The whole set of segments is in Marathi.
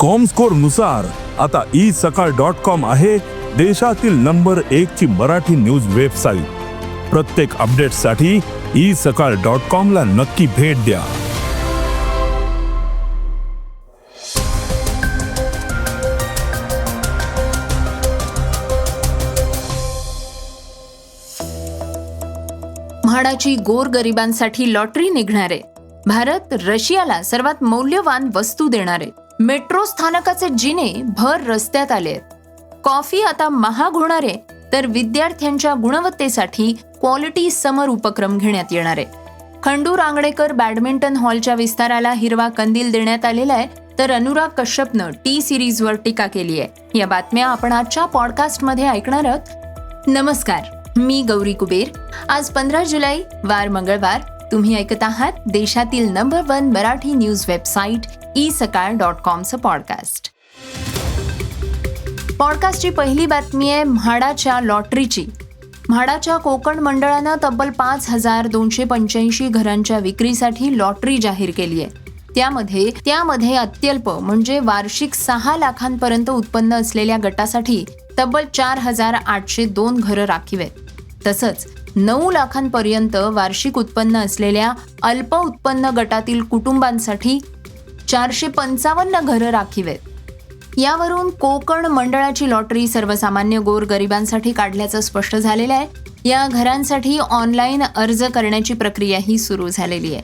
कॉमस्कोरनुसार आता ई सकाळ डॉट कॉम आहे देशातील नंबर एक ची मराठी न्यूज वेबसाईट प्रत्येक अपडेटसाठी ई सकाळ डॉट कॉम ला नक्की भेट द्या. म्हाडाची गोर गरिबांसाठी लॉटरी निघणारे. भारत रशियाला सर्वात मौल्यवान वस्तू देणारे. मेट्रो स्थानकाचे जिने भर रस्त्यात आले कॉफी आता महाग होणारे तर विद्यार्थ्यांच्या गुणवत्तेसाठी क्वालिटी समर उपक्रम घेण्यात येणार आहे. खंडू रांगणेकर बॅडमिंटन हॉलच्या विस्ताराला हिरवा कंदील देण्यात आलेला आहे तर अनुराग कश्यपनं टी सिरीजवर टीका केली आहे. या बातम्या आपण आजच्या पॉडकास्टमध्ये ऐकणार आहोत. नमस्कार मी गौरी कुबेर. आज पंधरा जुलै वार मंगळवार. तुम्ही ऐकत आहात देशातील number one Marathi news website e Sakal dot कॉमचं podcast. पॉडकास्टची पहिली बातमी आहे म्हाडाच्या लॉटरीची. म्हाडाच्या कोकण मंडळानं तब्बल पाच हजार दोनशे पंच्याऐंशी घरांच्या विक्रीसाठी लॉटरी जाहीर केली आहे. त्यामध्ये त्यामध्ये अत्यल्प म्हणजे वार्षिक सहा लाखांपर्यंत उत्पन्न असलेल्या गटासाठी तब्बल चार हजार आठशे दोन घरं राखीव आहेत. तसंच नऊ लाखांपर्यंत वार्षिक उत्पन्न असलेल्या अल्प उत्पन्न गटातील कुटुंबांसाठी चारशे पंचावन्न घरं राखीव आहेत यावरून कोकण मंडळाची लॉटरी सर्वसामान्य गोर गरिबांसाठी काढल्याचं स्पष्ट झालेलं आहे. या घरांसाठी ऑनलाईन अर्ज करण्याची प्रक्रियाही सुरू झालेली आहे.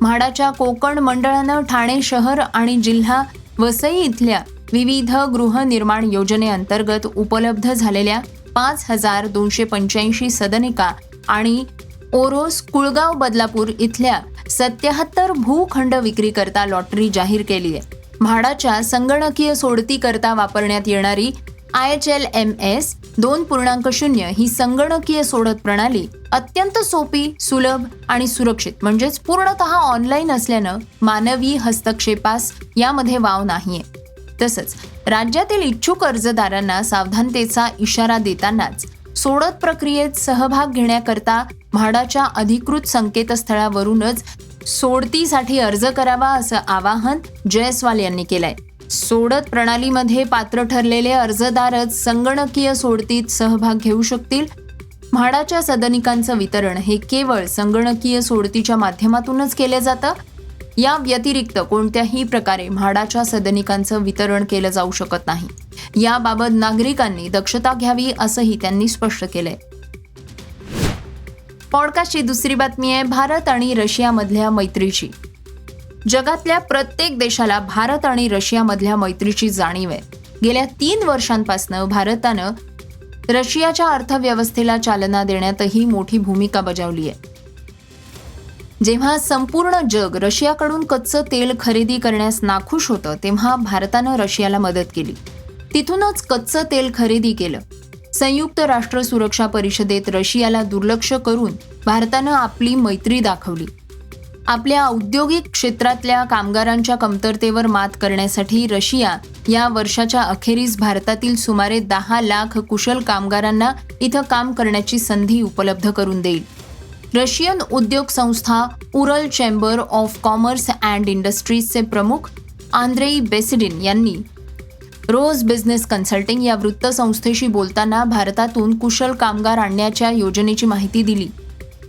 म्हाडाच्या कोकण मंडळानं ठाणे शहर आणि जिल्हा वसई इथल्या विविध गृहनिर्माण योजनेअंतर्गत उपलब्ध झालेल्या पाच हजार दोनशे पंच्याऐंशी सदनिका आणि ओरोस कुळगाव बदलापूर इथल्या सत्याहत्तर भूखंड विक्रीकरता लॉटरी जाहीर केली आहे. म्हाडाच्या संगणकीय सोडतीकरता वापरण्यात येणारी I H L M S दोन पूर्णांक शून्य ही संगणकीय सोडत प्रणाली अत्यंत सोपी सुलभ आणि सुरक्षित म्हणजेच पूर्णतः ऑनलाईन असल्यानं मानवी हस्तक्षेपास यामध्ये वाव नाहीये. तसंच राज्यातील इच्छुक अर्जदारांना सावधानतेचा इशारा देतानाच सोडत प्रक्रियेत सहभाग घेण्याकरता म्हाडाच्या अधिकृत संकेतस्थळावरूनच सोडतीसाठी अर्ज करावा असं आवाहन जयस्वाल यांनी केलंय. सोडत प्रणालीमध्ये पात्र ठरलेले अर्जदारच संगणकीय सोडतीत सहभाग घेऊ शकतील. म्हाडाच्या सदनिकांचं वितरण हे केवळ संगणकीय सोडतीच्या माध्यमातूनच केलं जातं या व्यतिरिक्त कोणत्याही प्रकारे म्हाडाच्या सदनिकांचं वितरण केलं जाऊ शकत नाही. याबाबत नागरिकांनी दक्षता घ्यावी असंही त्यांनी स्पष्ट केलंय. पॉडकास्टची दुसरी बातमी आहे भारत आणि रशियामधल्या मैत्रीची. जगातल्या प्रत्येक देशाला भारत आणि रशियामधल्या मैत्रीची जाणीव आहे. गेल्या तीन वर्षांपासून भारतानं रशियाच्या अर्थव्यवस्थेला चालना देण्यातही मोठी भूमिका बजावली आहे. जेव्हा संपूर्ण जग रशियाकडून कच्चं तेल खरेदी करण्यास नाखुश होतं तेव्हा भारतानं रशियाला मदत केली. तिथूनच कच्चं तेल खरेदी केलं. संयुक्त राष्ट्र सुरक्षा परिषदेत रशियाला दुर्लक्ष करून भारतानं आपली मैत्री दाखवली. आपल्या औद्योगिक क्षेत्रातल्या कामगारांच्या कमतरतेवर मात करण्यासाठी रशिया या वर्षाच्या अखेरीस भारतातील सुमारे दहा लाख कुशल कामगारांना इथं काम करण्याची संधी उपलब्ध करून देईल. रशियन उद्योग संस्था Ural chamber of commerce and इंडस्ट्रीजचे प्रमुख आंद्रेई बेसिडिन यांनी रोज बिझनेस कन्सल्टिंग या वृत्तसंस्थेशी बोलताना भारतातून कुशल कामगार आणण्याच्या योजनेची माहिती दिली.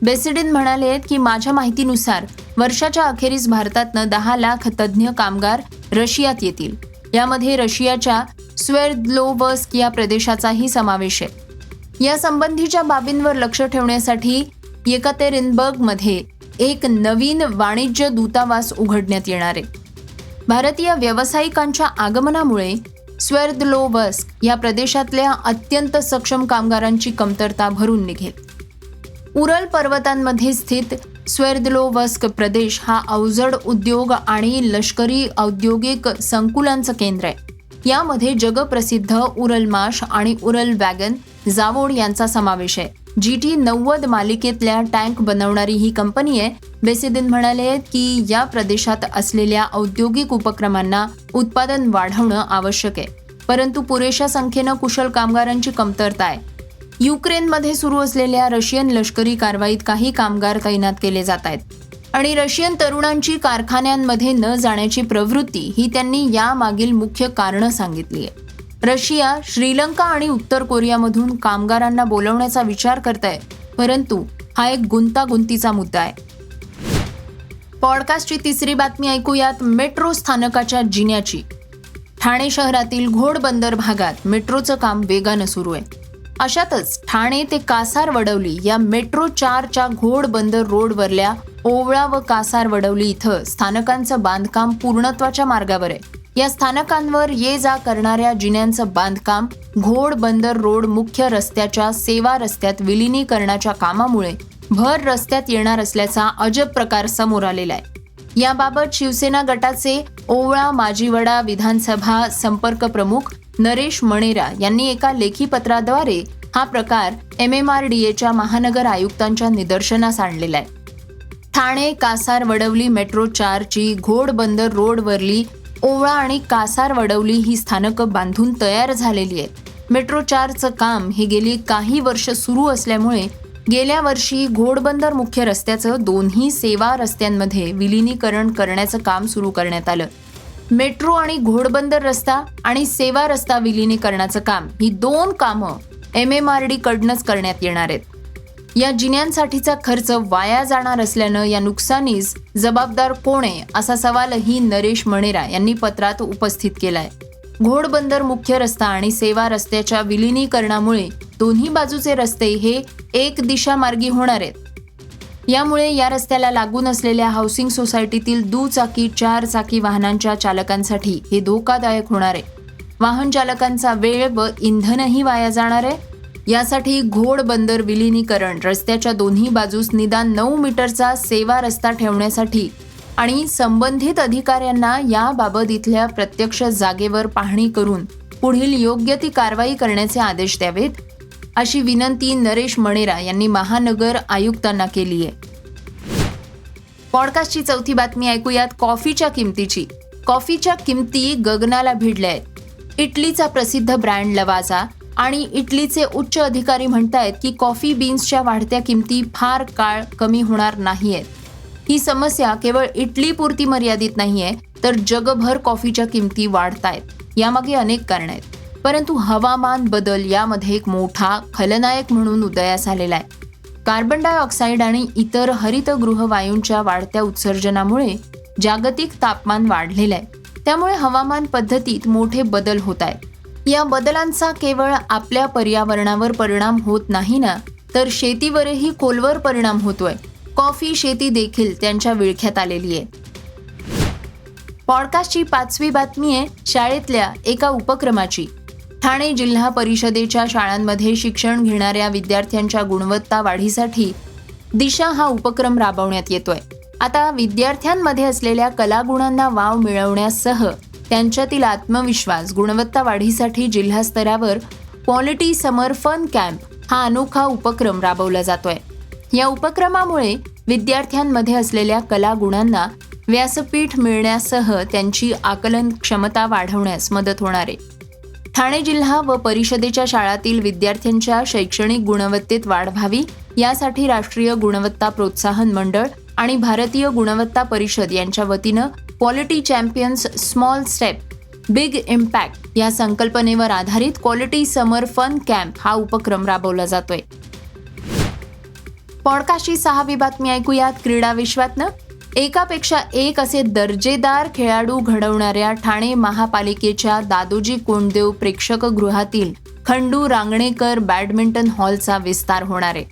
बेसिडिन म्हणाले की माझ्या माहितीनुसार वर्षाच्या अखेरीस भारतातनं दहा लाख तज्ज्ञ कामगार रशियात येतील. यामध्ये रशियाच्या स्वेर्दलोवस्क या प्रदेशाचाही समावेश आहे. या संबंधीच्या बाबींवर लक्ष ठेवण्यासाठी येकातेरिनबर्गमध्ये एक नवीन वाणिज्य दूतावास उघडण्यात येणार आहे. भारतीय व्यावसायिकांच्या आगमनामुळे स्वेर्दलोवस्क या प्रदेशातल्या अत्यंत सक्षम कामगारांची कमतरता भरून निघेल. उरल पर्वतांमध्ये स्थित स्वेर्दलोवस्क प्रदेश हा अवजड उद्योग आणि लष्करी औद्योगिक संकुलांचं केंद्र आहे. यामध्ये जगप्रसिद्ध उरल माश आणि उरल वॅगन जावोड यांचा समावेश आहे. जी टी नव्वद मालिकेतल्या टँक बनवणारी ही कंपनी आहे. बेसिदिन म्हणाले की या प्रदेशात असलेल्या औद्योगिक उपक्रमांना उत्पादन वाढवणं आवश्यक आहे. परंतु पुरेशा संख्येनं कुशल कामगारांची कमतरता आहे. युक्रेनमध्ये सुरू असलेल्या रशियन लष्करी कारवाईत काही कामगार तैनात केले जात आहेत. आणि रशियन तरुणांची कारखान्यांमध्ये न जाण्याची प्रवृत्ती ही त्यांनी यामागील मुख्य कारणं सांगितली आहे रशिया श्रीलंका आणि उत्तर कोरियामधून कामगारांना बोलवण्याचा विचार करत आहे परंतु हा एक गुंतागुंतीचा मुद्दा आहे. पॉडकास्टची तिसरी बातमी ऐकूयात मेट्रो स्थानकाच्या जिन्याची. ठाणे शहरातील घोडबंदर भागात मेट्रोचं काम वेगानं सुरू आहे. अशातच ठाणे ते कासार वडवली या मेट्रो चारच्या घोडबंदर रोडवरल्या ओवळा व कासार वडवली इथं स्थानकांचं बांधकाम पूर्णत्वाच्या मार्गावर आहे. या स्थानकांवर ये जा करणाऱ्या जिन्यांचं बांधकाम घोडबंदर रोड मुख्य रस्त्याच्या सेवा रस्त्यात विलिनीकरणाच्या कामामुळे भर रस्त्यात येणार असल्याचा अजब प्रकार समोर आलेला आहे. याबाबत शिवसेना गटाचे ओवळा माजीवडा विधानसभा संपर्क प्रमुख नरेश मणेरा यांनी एका लेखी पत्राद्वारे हा प्रकार एम एम आर डी एच्या महानगर आयुक्तांच्या निदर्शनास आणलेला आहे. ठाणे कासार वडवली मेट्रो चारची घोडबंदर रोडवरली ओवळा आणि कासार वडवली ही स्थानकं बांधून तयार झालेली आहेत. मेट्रो चारचं काम हे गेली काही वर्ष सुरू असल्यामुळे गेल्या वर्षी घोडबंदर मुख्य रस्त्याचं दोन्ही सेवा रस्त्यांमध्ये विलिनीकरण करण्याचं काम सुरू करण्यात आलं. मेट्रो आणि घोडबंदर रस्ता आणि सेवा रस्ता विलिनीकरणाचं काम ही दोन कामं एम एम आर डी कडनंच करण्यात येणार आहेत. या जिन्यांसाठीचा खर्च वाया जाणार असल्यानं या नुकसानीस जबाबदार कोण आहे असा सवालही नरेश मणेरा यांनी पत्रात उपस्थित केलाय. घोडबंदर मुख्य रस्ता आणि सेवा रस्त्याच्या विलिनीकरणामुळे दोन्ही बाजूचे रस्ते हे एक दिशा मार्गी होणार आहेत. यामुळे या रस्त्याला लागून असलेल्या हाऊसिंग सोसायटीतील दुचाकी चार चाकी वाहनांच्या चालकांसाठी हे धोकादायक होणार आहे. वाहन चालकांचा वेळ व इंधनही वाया जाणार आहे. यासाठी घोडबंदर विलिनीकरण रस्त्याच्या दोन्ही बाजूस निदान नऊ मीटरचा सेवा रस्ता ठेवण्यासाठी आणि संबंधित अधिकाऱ्यांना याबाबत इथल्या प्रत्यक्ष जागेवर पाहणी करून पुढील योग्य ती कारवाई करण्याचे आदेश द्यावेत अशी विनंती नरेश मणेरा यांनी महानगर आयुक्तांना केली आहे. पॉडकास्टची चौथी बातमी ऐकूयात कॉफीच्या किमतीची. कॉफीच्या किमती गगनाला भिडल्या आहेत इटलीचा प्रसिद्ध ब्रँड लवाजा आणि इटलीचे उच्च अधिकारी म्हणतायत की कॉफी बीन्सच्या वाढत्या किमती फार काळ कमी होणार नाहीयेत. ही समस्या केवळ इटलीपुरती मर्यादित नाहीये तर जगभर कॉफीच्या किमती वाढतायत. यामागे अनेक कारण आहेत. परंतु हवामान बदल यामध्ये एक मोठा खलनायक म्हणून उदयास आलेला आहे. कार्बन डायऑक्साईड आणि इतर हरितगृह वायूंच्या वाढत्या उत्सर्जनामुळे जागतिक तापमान वाढलेलं आहे. त्यामुळे हवामान पद्धतीत मोठे बदल होत आहेत. या बदलांचा केवळ आपल्या पर्यावरणावर परिणाम होत नाही ना? तर शेतीवरही खोलवर परिणाम होतोय. कॉफी शेती देखील त्यांच्या विळख्यात आलेली आहे. पॉडकास्टची पाचवी बातमी आहे शाळेतल्या एका उपक्रमाची. ठाणे जिल्हा परिषदेच्या शाळांमध्ये शिक्षण घेणाऱ्या विद्यार्थ्यांच्या गुणवत्ता वाढीसाठी दिशा हा उपक्रम राबवण्यात येतोय. आता विद्यार्थ्यांमध्ये असलेल्या कलागुणांना वाव मिळवण्यासह त्यांच्यातील आत्मविश्वास गुणवत्ता वाढीसाठी जिल्हास्तरावर क्वालिटी समर फन कॅम्प हा अनोखा उपक्रम राबवला जातोय. या उपक्रमामुळे विद्यार्थ्यांमध्ये असलेल्या कलागुणांना व्यासपीठ मिळण्यासह त्यांची आकलन क्षमता वाढवण्यास मदत होणार आहे. ठाणे जिल्हा व परिषदेच्या शाळातील विद्यार्थ्यांच्या शैक्षणिक गुणवत्तेत वाढ व्हावी यासाठी राष्ट्रीय गुणवत्ता प्रोत्साहन मंडळ आणि भारतीय गुणवत्ता परिषद यांच्या वतीनं quality champions small step big impact या संकल्पनेवर आधारित क्वालिटी समर फन कॅम्प हा उपक्रम राबवला जातोय. पॉडकास्टची सहावी बातमी ऐकूयात क्रीडा विश्वातनं. एकापेक्षा एक असे दर्जेदार खेळाडू घडवणाऱ्या ठाणे महापालिकेच्या दादोजी कोंडदेव प्रेक्षकगृहातील खंडू रांगणेकर बॅडमिंटन हॉलचा विस्तार होणार आहे.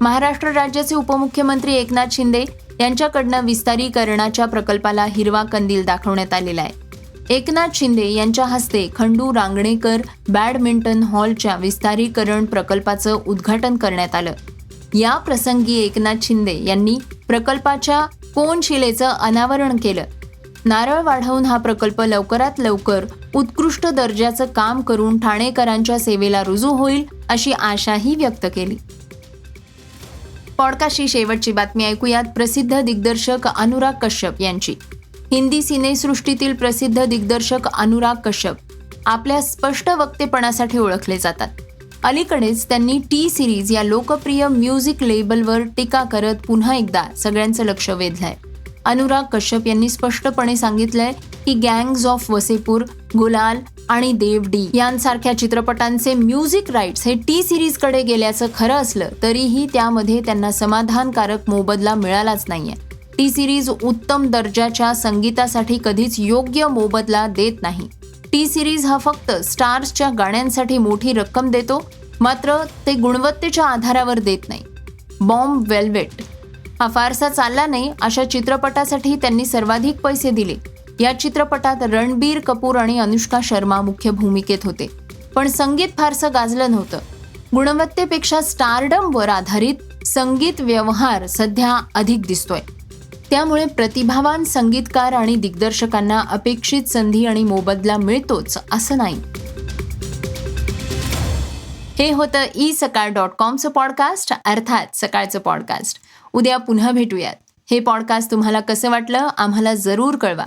महाराष्ट्र राज्याचे उपमुख्यमंत्री एकनाथ शिंदे यांच्याकडनं विस्तारीकरणाच्या प्रकल्पाला हिरवा कंदील दाखवण्यात आलेला आहे. एकनाथ शिंदे यांच्या हस्ते खंडू रांगणेकर बॅडमिंटन हॉलच्या विस्तारीकरण प्रकल्पाचं उद्घाटन करण्यात आलं. या प्रसंगी एकनाथ शिंदे यांनी प्रकल्पाच्या कोनशिलेचं अनावरण केलं. नारळ वाढवून हा प्रकल्प लवकरात लवकर उत्कृष्ट दर्जाचं काम करून ठाणेकरांच्या सेवेला रुजू होईल अशी आशाही व्यक्त केली. पॉडकास्टची शेवटची बातमी ऐकूयात. प्रसिद्ध दिग्दर्शक अनुराग कश्यप यांची. हिंदी सिनेसृष्टीतील प्रसिद्ध दिग्दर्शक अनुराग कश्यप आपल्या स्पष्ट वक्तेपणासाठी ओळखले जातात. अलीकडेच त्यांनी टी सिरीज या लोकप्रिय म्युझिक लेबलवर टीका करत पुन्हा एकदा सगळ्यांचं लक्ष वेधलंय. अनुराग कश्यप यांनी स्पष्टपणे सांगितलंय की गँग्ज ऑफ वसेपूर गुलाल आणि देव डी यांसारख्या चित्रपटांचे म्युझिक राईट्स हे टी सिरीजकडे गेल्याचं खरं असलं तरीही त्यामध्ये त्यांना समाधानकारक मोबदला मिळालाच नाहीये. टी सिरीज उत्तम दर्जाच्या संगीतासाठी कधीच योग्य मोबदला देत नाही. टी सिरीज हा फक्त स्टार्सच्या गाण्यांसाठी मोठी रक्कम देतो मात्र ते गुणवत्तेच्या आधारावर देत नाही. बॉम्ब वेल्वेट हा फारसा चालला नाही अशा चित्रपटासाठी त्यांनी सर्वाधिक पैसे दिले. या चित्रपटात रणबीर कपूर आणि अनुष्का शर्मा मुख्य भूमिकेत होते. पण संगीत फारसं गाजलं नव्हतं. गुणवत्तेपेक्षा स्टारडमवर आधारित संगीत व्यवहार सध्या अधिक दिसतोय. त्यामुळे प्रतिभावान संगीतकार आणि दिग्दर्शकांना अपेक्षित संधी आणि मोबदला मिळतोच असं नाही. हे होतं ई सकाळ डॉट कॉमचं पॉडकास्ट अर्थात सकाळचं पॉडकास्ट. उद्या पुन्हा भेटूयात. हे पॉडकास्ट तुम्हाला कसं वाटलं आम्हाला जरूर कळवा.